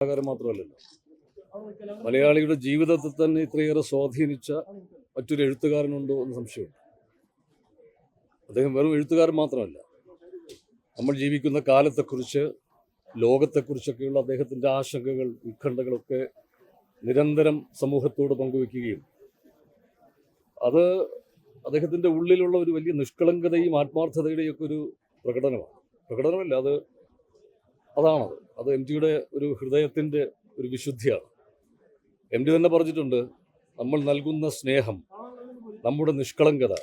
കലാകാരൻ മാത്രമല്ലല്ലോ. മലയാളിയുടെ ജീവിതത്തിൽ തന്നെ ഇത്രയേറെ സ്വാധീനിച്ച മറ്റൊരു എഴുത്തുകാരനുണ്ടോ എന്ന് സംശയമുണ്ട്. അദ്ദേഹം വെറും എഴുത്തുകാരൻ മാത്രമല്ല നമ്മൾ ജീവിക്കുന്ന കാലത്തെക്കുറിച്ച് ലോകത്തെക്കുറിച്ചൊക്കെയുള്ള അദ്ദേഹത്തിന്റെ ആശങ്കകൾ ഉത്കണ്ഠകളൊക്കെ നിരന്തരം സമൂഹത്തോട് പങ്കുവെക്കുകയും അത് അദ്ദേഹത്തിന്റെ ഉള്ളിലുള്ള ഒരു വലിയ നിഷ്കളങ്കതയും ആത്മാർത്ഥതയുടെയൊക്കെ ഒരു പ്രകടനമാണ്. പ്രകടനമല്ല അത് അതാണത്. അത് എം ജിയുടെ ഒരു ഹൃദയത്തിന്റെ ഒരു വിശുദ്ധിയാണ്. എം ജി തന്നെ പറഞ്ഞിട്ടുണ്ട് നമ്മൾ നൽകുന്ന സ്നേഹം നമ്മുടെ നിഷ്കളങ്കത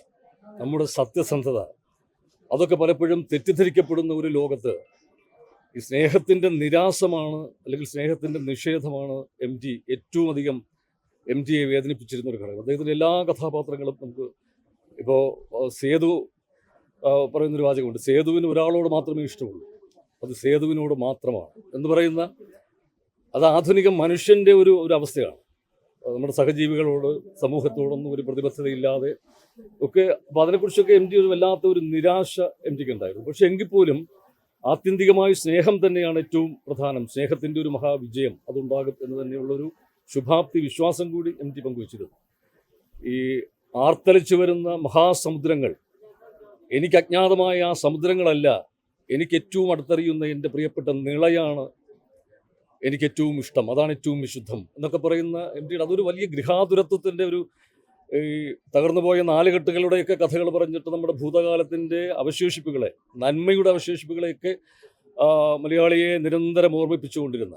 നമ്മുടെ സത്യസന്ധത അതൊക്കെ പലപ്പോഴും തെറ്റിദ്ധരിക്കപ്പെടുന്ന ഒരു ലോകത്ത് ഈ സ്നേഹത്തിന്റെ നിരാസമാണ് അല്ലെങ്കിൽ സ്നേഹത്തിന്റെ നിഷേധമാണ് എം ജി ഏറ്റവും അധികം എം ജിയെ വേദനിപ്പിച്ചിരുന്ന ഒരു ഘടകം. അദ്ദേഹത്തിന്റെ എല്ലാ കഥാപാത്രങ്ങളും നമുക്ക് ഇപ്പോൾ സേതു പറയുന്നൊരു വാചകമുണ്ട് സേതുവിന് ഒരാളോട് മാത്രമേ ഇഷ്ടമുള്ളൂ. അത് സേതുവിനോട് മാത്രമാണ് എന്ന് പറയുന്ന അത് ആധുനിക മനുഷ്യന്റെ ഒരു ഒരു അവസ്ഥയാണ്. നമ്മുടെ സഹജീവികളോട് സമൂഹത്തോടൊന്നും ഒരു പ്രതിബദ്ധതയില്ലാതെ ഒക്കെ അപ്പോൾ അതിനെക്കുറിച്ചൊക്കെ എം ജി ഒരു വല്ലാത്ത ഒരു നിരാശ എം ജിക്ക് ഉണ്ടായിരുന്നു. പക്ഷെ എങ്കിൽ പോലും ആത്യന്തികമായി സ്നേഹം തന്നെയാണ് ഏറ്റവും പ്രധാനം. സ്നേഹത്തിന്റെ ഒരു മഹാവിജയം അതുണ്ടാകും എന്ന് തന്നെയുള്ളൊരു ശുഭാപ്തി വിശ്വാസം കൂടി എം ജി പങ്കുവച്ചിരുന്നു. ഈ ആർത്തലിച്ചു വരുന്ന മഹാസമുദ്രങ്ങൾ എനിക്ക് അജ്ഞാതമായ ആ സമുദ്രങ്ങളല്ല എനിക്ക് ഏറ്റവും അടുത്തറിയുന്ന എന്റെ പ്രിയപ്പെട്ട നിളയാണ് എനിക്ക് ഏറ്റവും ഇഷ്ടം. അതാണ് ഏറ്റവും വിശുദ്ധം എന്നൊക്കെ പറയുന്ന എം ടിയുടെ അതൊരു വലിയ ഗൃഹാതുരത്വത്തിന്റെ ഒരു ഈ തകർന്നുപോയ നാലുകെട്ടുകളുടെയൊക്കെ കഥകൾ പറഞ്ഞിട്ട് നമ്മുടെ ഭൂതകാലത്തിന്റെ അവശേഷിപ്പുകളെ നന്മയുടെ അവശേഷിപ്പുകളെയൊക്കെ മലയാളിയെ നിരന്തരം ഓർമ്മിപ്പിച്ചുകൊണ്ടിരുന്ന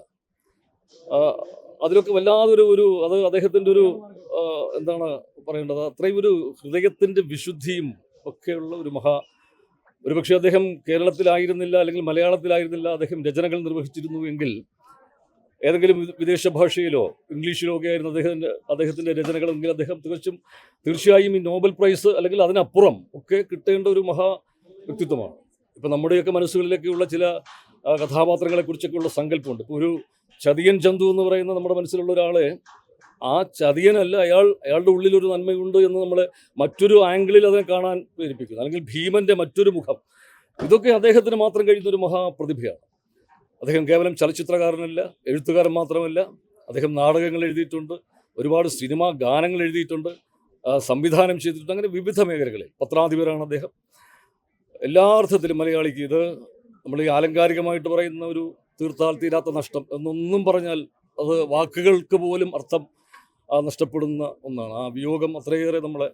അതിലൊക്കെ വല്ലാതൊരു ഒരു അത് അദ്ദേഹത്തിന്റെ ഒരു എന്താണ് പറയേണ്ടത്? അത്രയും ഒരു ഹൃദയത്തിന്റെ വിശുദ്ധിയും ഒക്കെയുള്ള ഒരു മഹാ ഒരുപക്ഷെ അദ്ദേഹം കേരളത്തിലായിരുന്നില്ല അല്ലെങ്കിൽ മലയാളത്തിലായിരുന്നില്ല അദ്ദേഹം രചനകൾ നിർവഹിച്ചിരുന്നു എങ്കിൽ ഏതെങ്കിലും വിദേശ ഭാഷയിലോ ഇംഗ്ലീഷിലോ ഒക്കെ ആയിരുന്നു അദ്ദേഹത്തിന്റെ അദ്ദേഹത്തിന്റെ രചനകളെങ്കിൽ അദ്ദേഹം തികച്ചും തീർച്ചയായും ഈ നോബൽ പ്രൈസ് അല്ലെങ്കിൽ അതിനപ്പുറം ഒക്കെ കിട്ടേണ്ട ഒരു മഹാ വ്യക്തിത്വമാണ്. ഇപ്പം നമ്മുടെയൊക്കെ മനസ്സുകളിലേക്കുള്ള ചില കഥാപാത്രങ്ങളെക്കുറിച്ചൊക്കെയുള്ള സങ്കല്പമുണ്ട്. ഇപ്പോൾ ഒരു ചതിയൻ ചന്തു എന്ന് പറയുന്ന നമ്മുടെ മനസ്സിലുള്ള ഒരാളെ ആ ചതിയനല്ല അയാൾ അയാളുടെ ഉള്ളിലൊരു നന്മയുണ്ട് എന്ന് നമ്മൾ മറ്റൊരു ആംഗിളിൽ അതിനെ കാണാൻ പ്രേരിപ്പിക്കുന്നു. അല്ലെങ്കിൽ ഭീമന്റെ മറ്റൊരു മുഖം. ഇതൊക്കെ അദ്ദേഹത്തിന് മാത്രം കഴിയുന്ന ഒരു മഹാപ്രതിഭയാണ്. അദ്ദേഹം കേവലം ചലച്ചിത്രകാരനല്ല എഴുത്തുകാരൻ മാത്രമല്ല അദ്ദേഹം നാടകങ്ങൾ എഴുതിയിട്ടുണ്ട് ഒരുപാട് സിനിമാ ഗാനങ്ങൾ എഴുതിയിട്ടുണ്ട് സംവിധാനം ചെയ്തിട്ടുണ്ട് അങ്ങനെ വിവിധ മേഖലകളിൽ. പത്രാധിപരാണ് അദ്ദേഹം. എല്ലാ അർത്ഥത്തിലും മലയാളിക്ക് ഇത് നമ്മൾ ഈ ആലങ്കാരികമായിട്ട് പറയുന്ന ഒരു തീർത്താൽ തീരാത്ത നഷ്ടം എന്നൊന്നും പറഞ്ഞാൽ അത് വാക്കുകൾക്ക് പോലും അർത്ഥം നഷ്ടപ്പെടുന്ന ഒന്നാണ്. ആ വിയോഗം അത്രയേറെ നമ്മളെ